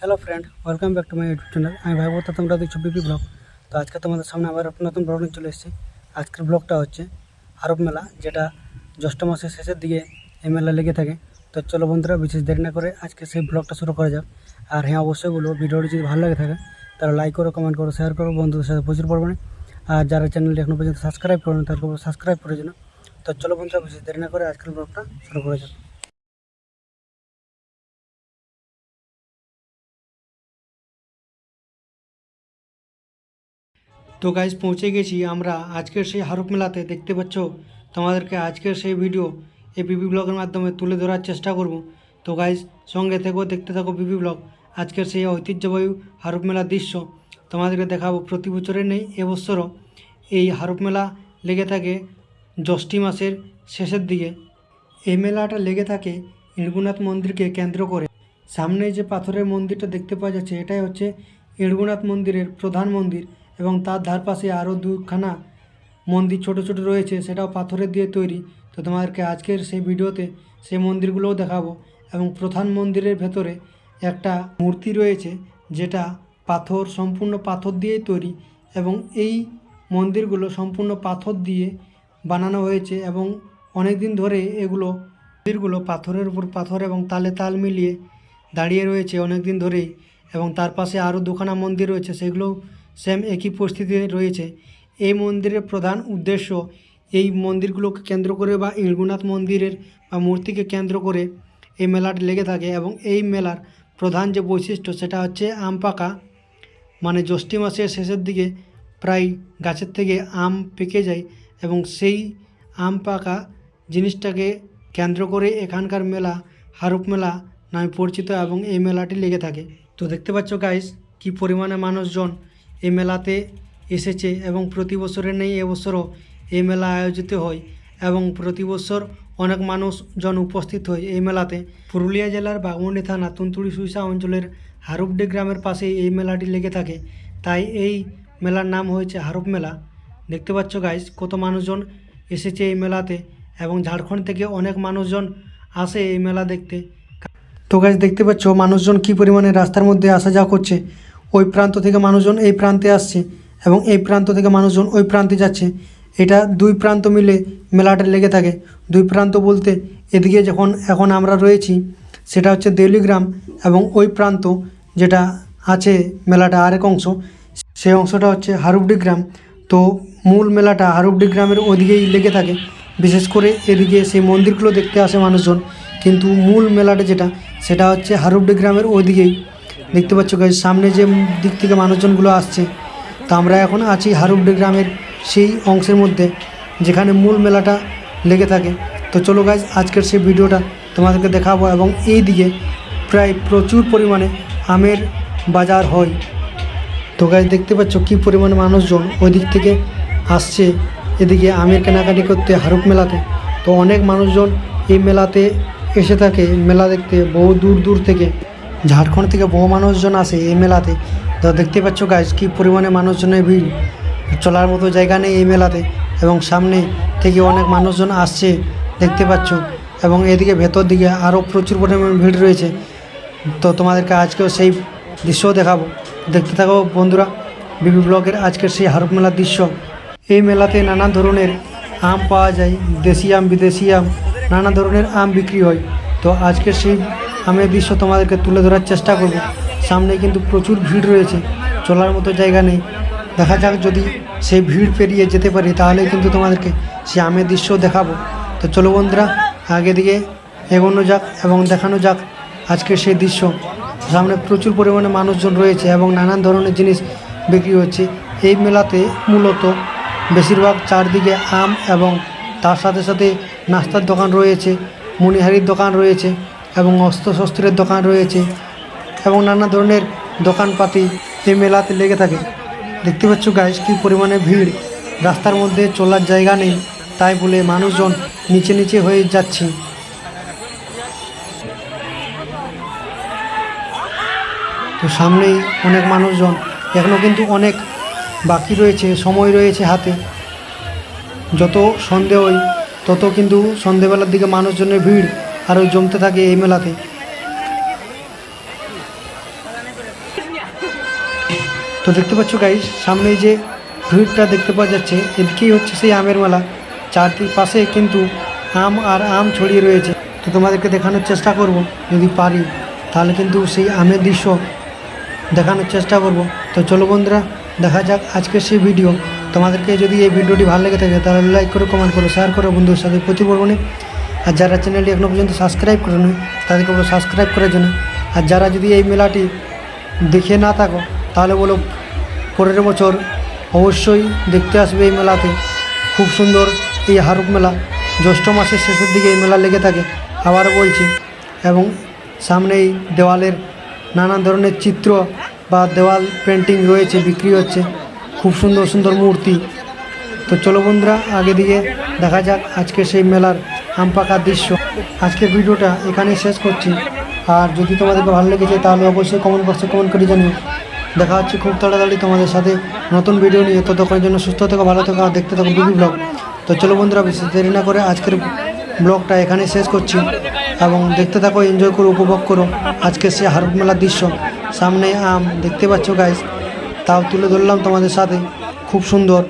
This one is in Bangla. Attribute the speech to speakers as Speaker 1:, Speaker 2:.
Speaker 1: Hello friend welcome back to my YouTube channel আমি ভাইবত তোমরা দেখছ বিপি ব্লগ তো আজকে তোমাদের সামনে আবার নতুন ব্লগ নিয়ে চলে এসেছি। আজকের ব্লগটা হচ্ছে আরব মেলা, যেটা জ্যৈষ্ঠ মাসের শেষের দিকে এই মেলা লেগে থাকে। তো চলো বন্ধুরা, বিশেষ দেরি না করে আজকে সেই ব্লগটা শুরু করা যাক। আর হ্যাঁ অবশ্যই বলব, ভিডিওটি যদি ভালো লাগে থাকে, তাহলে লাইক করো কমেন্ট করো শেয়ার করো, বন্ধুদের সাথে প্রচুর পরিমাণে। আর যারা চ্যানেলটি এখনও পর্যন্ত সাবস্ক্রাইব করেন, তাদেরকে সাবস্ক্রাইব করে জন্য তো চলো বন্ধুরা, বিশেষ দেরি না করে আজকের ব্লগটা শুরু করা যাক। তো গাইজ পৌঁছে গেছি। আমরা আজকের সেই হারুপ মেলাতে দেখতে পাচ্ছ, তোমাদেরকে আজকের সেই ভিডিও এই বিবি ব্লগের মাধ্যমে তুলে ধরার চেষ্টা করব। তো গাইজ সঙ্গে থেকেও দেখতে থাকো বিবি ব্লগ আজকের সেই ঐতিহ্যবাহী হারুপ মেলার দৃশ্য। তোমাদেরকে দেখাবো প্রতি বছরে নেই, এবছরও এই হারুপ মেলা লেগে থাকে জ্যৈষ্ঠী মাসের শেষের দিকে। এই মেলাটা লেগে থাকে ইড়গুনাথ মন্দিরকে কেন্দ্র করে। সামনে যে পাথরের মন্দিরটা দেখতে পাওয়া যাচ্ছে, এটাই হচ্ছে ইড়গুনাথ মন্দিরের প্রধান মন্দির। এবং তার ধার পাশে আরও দুখানা মন্দির ছোট ছোট রয়েছে, সেটাও পাথরের দিয়ে তৈরি। তো তোমাদেরকে আজকের সেই ভিডিওতে সেই মন্দিরগুলোও দেখাবো এবং প্রধান মন্দিরের ভেতরে একটা মূর্তি রয়েছে, যেটা পাথর, সম্পূর্ণ পাথর দিয়েই তৈরি এবং এই মন্দিরগুলো সম্পূর্ণ পাথর দিয়ে বানানো হয়েছে এবং অনেক দিন ধরে এগুলো মন্দিরগুলো পাথরের উপর পাথর এবং তালে তাল মিলিয়ে দাঁড়িয়ে রয়েছে অনেক দিন ধরেই এবং তার পাশে আরও দুখানা মন্দির রয়েছে, সেগুলোও সেম একই পরিস্থিতিতে রয়েছে। এই মন্দিরের প্রধান উদ্দেশ্য এই মন্দিরগুলোকে কেন্দ্র করে বা ইড়গুনাথ মন্দিরের বা মূর্তিকে কেন্দ্র করে এই মেলাটি লেগে থাকে এবং এই মেলার প্রধান যে বৈশিষ্ট্য সেটা হচ্ছে আম পাকা। মানে জ্যৈষ্ঠী মাসের শেষের দিকে প্রায় গাছের থেকে আম পেকে যায় এবং সেই আম পাকা জিনিসটাকে কেন্দ্র করে এখানকার মেলা, হারুপ মেলা নামে পরিচিত এবং এই মেলাটি লেগে থাকে। তো দেখতে পাচ্ছ গাইস কি পরিমাণে মানুষজন এই মেলাতে এসেছে এবং প্রতি বছরের নেই এবছরও এই মেলা আয়োজিত হয় এবং প্রতি বছর অনেক মানুষজন উপস্থিত হয় এই মেলাতে পুরুলিয়া জেলার বাগমুন্ডি থানা তুনতুড়ি সুইসা অঞ্চলের হারুপডি গ্রামের পাশে এই মেলাটি লেগে থাকে। তাই এই মেলার নাম হয়েছে হারুপ মেলা। দেখতে পাচ্ছ গাইস কত মানুষজন এসেছে এই মেলাতে এবং ঝাড়খণ্ড থেকে অনেক মানুষজন আসে এই মেলা দেখতে। তো গাছ দেখতে পাচ্ছ মানুষজন কি পরিমাণে রাস্তার মধ্যে আসা যাওয়া করছে। ওই প্রান্ত থেকে মানুষজন এই প্রান্তে আসছে এবং এই প্রান্ত থেকে মানুষজন ওই প্রান্তে যাচ্ছে। এটা দুই প্রান্ত মিলে মেলাটা লেগে থাকে। দুই প্রান্ত বলতে এদিকে যখন এখন আমরা রয়েছি, সেটা হচ্ছে দেউলিগ্রাম এবং ওই প্রান্ত যেটা আছে মেলাটা আরেক অংশ, সেই অংশটা হচ্ছে হারুবডি গ্রাম। তো মূল মেলাটা হারুবডি গ্রামের ওদিকেই লেগে থাকে। বিশেষ করে এদিকে সেই মন্দিরগুলো দেখতে আসে মানুষজন। কিন্তু মূল মেলাটা যেটা, সেটা হচ্ছে হারুবডি গ্রামের ওদিকেই। দেখতে পাচ্ছ গাছ সামনে যে দিক থেকে মানুষজনগুলো আসছে, তো আমরা এখন আছি হারুবডি গ্রামের সেই অংশের মধ্যে, যেখানে মূল মেলাটা লেগে থাকে। তো চলো গাছ আজকের সেই ভিডিওটা তোমাদেরকে দেখাবো এবং এই দিকে প্রায় প্রচুর পরিমাণে আমের বাজার হয়। তো গাছ দেখতে পাচ্ছ কী পরিমাণে মানুষজন ওই দিক থেকে আসছে, এদিকে আমের কেনাকাটি করতে হারুপ মেলাতে। তো অনেক মানুষজন এই মেলাতে এসে থাকে, মেলা দেখতে, বহু দূর দূর থেকে। ঝাড়খণ্ড থেকে বহু মানুষজন আসে এই মেলাতে। তো দেখতে পাচ্ছ গাছ কী পরিমাণে মানুষজনের ভিড়। চলার মতো জায়গা নেই এই মেলাতে এবং সামনে থেকে অনেক মানুষজন আসছে দেখতে পাচ্ছ এবং এদিকে ভেতর দিকে আরও প্রচুর পরিমাণে ভিড় রয়েছে। তো তোমাদেরকে আজকেও সেই দৃশ্যও দেখাবো। দেখতে থাকো বন্ধুরা, বিবি ব্লগের আজকের সেই হারুপ মেলার দৃশ্য। এই মেলাতে নানা ধরনের আম পাওয়া যায়, দেশি আম, বিদেশি আম, নানা ধরনের আম বিক্রি হয়। তো আজকের সেই আমের দৃশ্য তোমাদেরকে তুলে ধরার চেষ্টা করব। সামনে কিন্তু প্রচুর ভিড় রয়েছে। চলার মতো জায়গা নেই। দেখা যাক যদি সেই ভিড় পেরিয়ে যেতে পারি, তাহলে কিন্তু তোমাদেরকে সেই আমের দৃশ্য দেখাবো। তো চলো বন্ধুরা, আগে দিকে এগোনো যাক এবং দেখানো যাক আজকের সেই দৃশ্য। সামনে প্রচুর পরিমাণে মানুষজন রয়েছে এবং নানান ধরনের জিনিস বিক্রি হচ্ছে। এই মেলাতে মূলত বেশিরভাগ চারদিকে আম এবং তার সাথে সাথে নাস্তার দোকান রয়েছে মণিহারির দোকান রয়েছে। এবং অস্ত্রশস্ত্রের দোকান রয়েছে এবং নানা ধরনের দোকানপাতি এই মেলাতে লেগে থাকে। দেখতে পাচ্ছ গাইস কী পরিমাণে ভিড়। রাস্তার মধ্যে চলার জায়গা নেই, তাই বলে মানুষজন নিচে নিচে হয়ে যাচ্ছে। তো সামনেই অনেক মানুষজন এখনও কিন্তু অনেক বাকি রয়েছে, সময় রয়েছে হাতে। যত সন্ধে হয়, তত কিন্তু সন্ধেবেলার দিকে মানুষজনের ভিড়। আরও জমতে থাকে এই মেলাতে। তো দেখতে পাচ্ছ গাইস সামনে যে ভিড়টা দেখতে পাওয়া যাচ্ছে, এদিকেই হচ্ছে সেই আমের মেলা। চারপাশে কিন্তু আম আর আম ছড়িয়ে রয়েছে। তো তোমাদেরকে দেখানোর চেষ্টা করব, যদি পারি, তাহলে কিন্তু সেই আমের দৃশ্য দেখানোর চেষ্টা করব। তো চলো বন্ধুরা, দেখা যাক আজকের সেই ভিডিও তোমাদেরকে যদি এই ভিডিওটি ভালো লেগে থাকে, তাহলে লাইক করো কমেন্ট করো শেয়ার করো বন্ধুর সাথে পর্বনে আর যারা চ্যানেলটি এখনও পর্যন্ত সাবস্ক্রাইব করে নয় তাদেরকে বলো সাবস্ক্রাইব করার জন্য আর যারা যদি এই মেলাটি দেখে না থাকো, তাহলে বলো পরের বছর অবশ্যই দেখতে আসবে এই মেলাতে। খুব সুন্দর এই হারুক মেলা। জ্যৈষ্ঠ মাসের শেষের দিকে এই মেলা লেগে থাকে আবারও বলছি। এবং সামনেই দেওয়ালের নানান ধরনের চিত্র বা দেওয়াল পেন্টিং রয়েছে, বিক্রি হচ্ছে। খুব সুন্দর সুন্দর মূর্তি। তো চলো বন্ধুরা, আগে দিকে দেখা যাক আজকে সেই মেলার আম পাকার দৃশ্য। আজকের ভিডিওটা এখানেই শেষ করছি। আর যদি তোমাদেরকে ভালো লেগেছে, তাহলে অবশ্যই কমেন্ট বক্সে কমেন্ট করে জানিও। দেখা হচ্ছে খুব তাড়াতাড়ি তোমাদের সাথে নতুন ভিডিও নিয়ে। ততক্ষণের জন্য সুস্থ থেকো, ভালো থেকো, আর দেখতে থাকো বিবি ব্লগ তো চলো বন্ধুরা, বেশি দেরি না করে আজকের ব্লগটা এখানে শেষ করছি। এবং দেখতে থাকো এনজয় করো, উপভোগ করো। আজকে সে হারুক মেলার দৃশ্য। সামনে আম, দেখতে পাচ্ছ গাইস তাও তুলে ধরলাম তোমাদের সাথে। খুব সুন্দর।